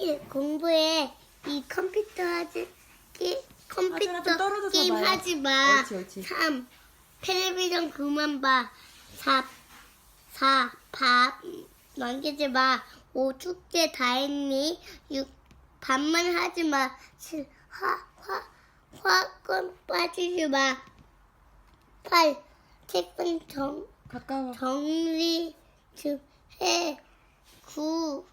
일 공부해. 이 컴퓨터 하지, 이 컴퓨터 아, 떨어져서 게임 봐요. 하지 마. 옳지, 옳지. 3. 텔레비전 그만 봐. 4. 4. 밥 남기지 마. 5. 축제 다 했니? 6. 밥만 하지 마. 7. 화, 화, 화건 빠지지 마. 8. 책상 정, 가까워. 정리 좀 해. 9.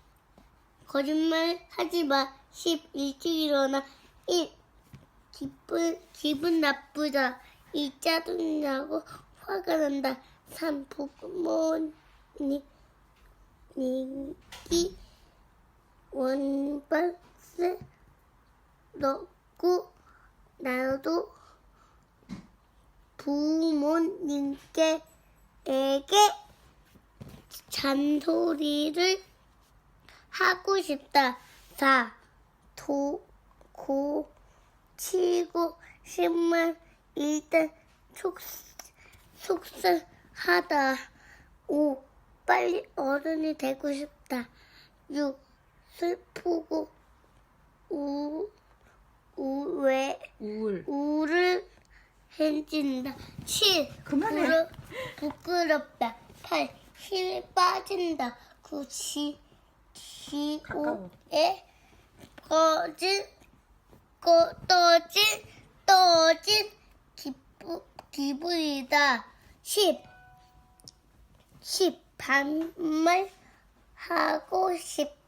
거짓말 하지 마. 10. 일찍 일어나. 1. 기분, 기분 나쁘다. 2. 짜증나고 화가 난다. 3. 부모님, 님기 원박스 넣고 나도 부모님께 에게 잔소리를 하고 싶다. 4. 도, 고, 치고, 싶만 일단 속, 속상하다. 5. 빨리 어른이 되고 싶다. 6. 슬프고, 우, 우왜, 우울. 우를 해진다. 7. 그만해. 부끄럽다. 8. 힘이 빠진다. 9. 지, 지오에 꺼진, 꺼, 떠진, 떠진 기부, 기분이다. 10. 10. 반말 하고 싶다.